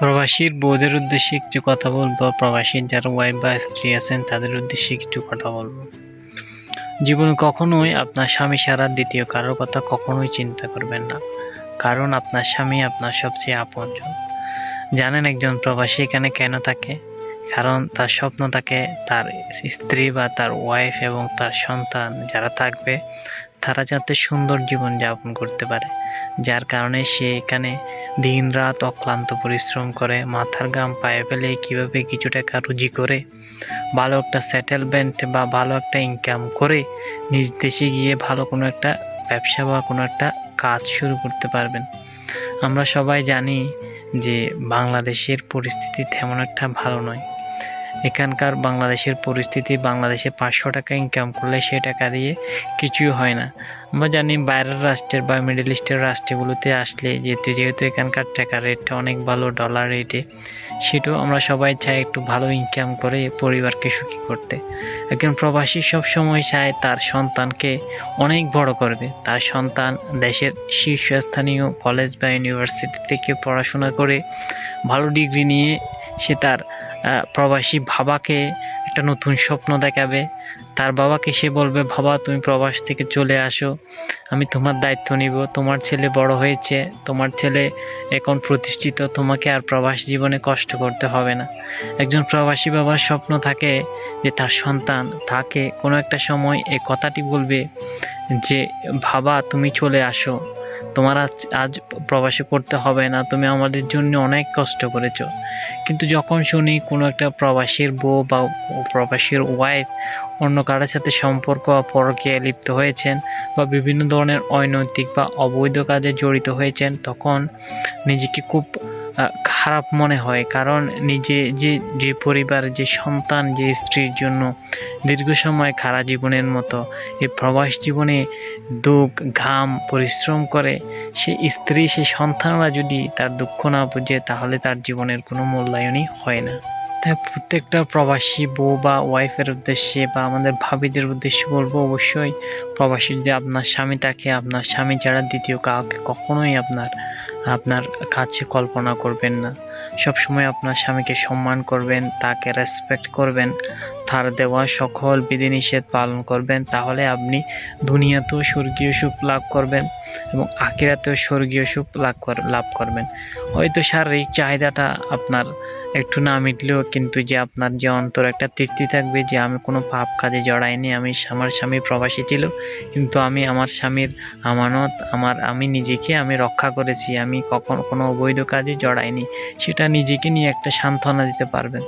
প্রবাসীর বউদের উদ্দেশ্যে কিছু কথা বলব, প্রবাসীর যারা ওয়াইফ বা স্ত্রী আছেন তাদের উদ্দেশ্যে কিছু কথা বলব। জীবনে কখনোই আপনার স্বামী ছাড়া দ্বিতীয় কারোর কথা কখনোই চিন্তা করবেন না, কারণ আপনার স্বামী আপনার সবচেয়ে আপনজন। জানেন একজন প্রবাসী এখানে কেন থাকে? কারণ তার স্বপ্ন থাকে তার স্ত্রী বা তার ওয়াইফ এবং তার সন্তান যারা থাকবে, তারা যাতে সুন্দর জীবন যাপন করতে পারে। যার কারণে সে এখানে দিন রাত অক্লান্ত পরিশ্রম করে, মাথার গাম পায়ে ফেলে কীভাবে কিছু টাকা রুজি করে, ভালো একটা সেটেলমেন্ট বা ভালো একটা ইনকাম করে নিজ দেশে গিয়ে ভালো কোনো একটা ব্যবসা বা কোনো একটা কাজ শুরু করতে পারবেন। আমরা সবাই জানি যে বাংলাদেশের পরিস্থিতি তেমন একটা ভালো নয়। এখানকার বাংলাদেশের পরিস্থিতি, বাংলাদেশে পাঁচশো টাকা ইনকাম করলে সে টাকা দিয়ে কিছুই হয় না। আমরা জানি বাইরের রাষ্ট্রের বা মিডল ইস্টের রাষ্ট্রগুলোতে আসলে যেহেতু যেহেতু এখানকার টাকা রেটটা অনেক ভালো ডলার রেটে সেটাও আমরা সবাই চাই একটু ভালো ইনকাম করে পরিবারকে সুখী করতে। একজন প্রবাসী সব সময় চায় তার সন্তানকে অনেক বড় করবে। তার সন্তান দেশের শীর্ষস্থানীয় কলেজ বা ইউনিভার্সিটি থেকে পড়াশোনা করে ভালো ডিগ্রি নিয়ে সে তার প্রবাসী বাবাকে একটা নতুন স্বপ্ন দেখাবে। তার বাবাকে সে বলবে, বাবা, তুমি প্রবাস থেকে চলে আসো। আমি তোমার দায়িত্ব নিব। তোমার ছেলে বড় হয়েছে। তোমার ছেলে এখন প্রতিষ্ঠিত। তোমাকে আর প্রবাস জীবনে কষ্ট করতে হবে না। একজন প্রবাসী বাবার স্বপ্ন থাকে যে তার সন্তান তাকে কোনো একটা সময় এ কথাটি বলবে যে, বাবা, তুমি চলে আসো। তোমার আজ আজ প্রবাসী করতে হবে না, তুমি আমাদের জন্য অনেক কষ্ট করেছ। কিন্তু যখন শুনি কোনো একটা প্রবাসীর বউ বা প্রবাসীর ওয়াইফ অন্য কারোর সাথে সম্পর্ক বা পরকে লিপ্ত হয়েছেন বা বিভিন্ন ধরনের অনৈতিক বা অবৈধ কাজে জড়িত হয়েছেন, তখন নিজেকে খুব খারাপ মনে হয়। কারণ নিজে যে যে পরিবার, যে সন্তান, যে স্ত্রীর জন্য দীর্ঘ সময় খারাপ জীবনের মতো এই প্রবাস জীবনে দুঃখ, ঘাম, পরিশ্রম করে, সে স্ত্রী, সে সন্তানরা যদি তার দুঃখ না বুঝে, তাহলে তার জীবনের কোনো মূল্যায়নই হয় না। তাই প্রত্যেকটা প্রবাসী বউ বা ওয়াইফের উদ্দেশ্যে বা আমাদের ভাবিদের উদ্দেশ্যে বলব, অবশ্যই প্রবাসী যে আপনার স্বামী তাকে আপনার স্বামী ছাড়া দ্বিতীয় কাউকে কখনোই আপনার আপনার কাছে কল্পনা করবেন না। সবসময় আপনার স্বামীকে সম্মান করবেন তাকে রেসপেক্ট করবেন। তার দেওয়া সকল বিধিনিষেধ পালন করবেন, তাহলে আপনি দুনিয়াতেও স্বর্গীয় সুখ লাভ করবেন এবং আখিরাতেও স্বর্গীয় সুখ লাভ কর- লাভ করবেন। হয়তো শারীরিক চাহিদাটা আপনার একটু না মিটলেও কিন্তু যে আপনার যে অন্তর একটা তৃপ্তি থাকবে যে আমি কোনো পাপ কাজে জড়াইনি, আমি আমার স্বামী প্রবাসী ছিল, কিন্তু আমি আমার স্বামীর আমানত, আমার, আমি নিজেকে আমি রক্ষা করেছি, আমি কখনো কোনো অবৈধ কাজে জড়াইনি, সেটা নিজেকে নিয়ে একটা সান্ত্বনা দিতে পারবেন।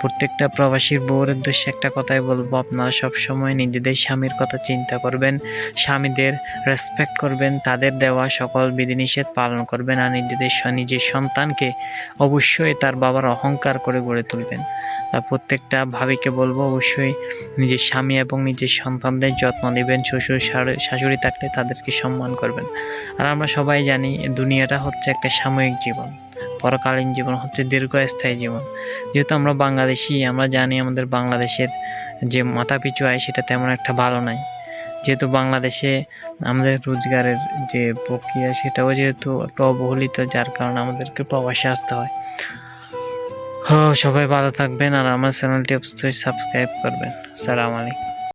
প্রত্যেকটা প্রবাসীর বউর উদ্দেশ্যে একটা কথাই বলব, আপনারা সবসময় নিজেদের স্বামীর কথা চিন্তা করবেন, স্বামীদের রেসপেক্ট করবেন, তাদের দেওয়া সকল বিধিনিষেধ পালন করবেন আর নিজেদের নিজের সন্তানকে অবশ্যই তার বাবার অহংকার করে গড়ে তুলবেন। প্রত্যেকটা ভাবিকে বলব, অবশ্যই নিজের স্বামী এবং নিজের সন্তানদের যত্ন নেবেন, শ্বশুর, শাড়ি- শাশুড়ি থাকলে তাদেরকে সম্মান করবেন। আর আমরা সবাই জানি, দুনিয়াটা হচ্ছে একটা সাময়িক জীবন। পরকালীন জীবন হচ্ছে দীর্ঘস্থায়ী জীবন। যেহেতু আমরা বাংলাদেশি, আমরা জানি আমাদের বাংলাদেশের যে মাথাপিছু আয়, সেটা তেমন একটা ভালো নয় যেহেতু বাংলাদেশে আমাদের রোজগারের যে প্রক্রিয়া, সেটাও যেহেতু একটু অবহেলিত, যার কারণে আমাদেরকে প্রবাসে আসতে হয়। সবাই ভালো থাকবেন আর আমার চ্যানেলটি অবশ্যই সাবস্ক্রাইব করবেন। সালাম আলাইকুম।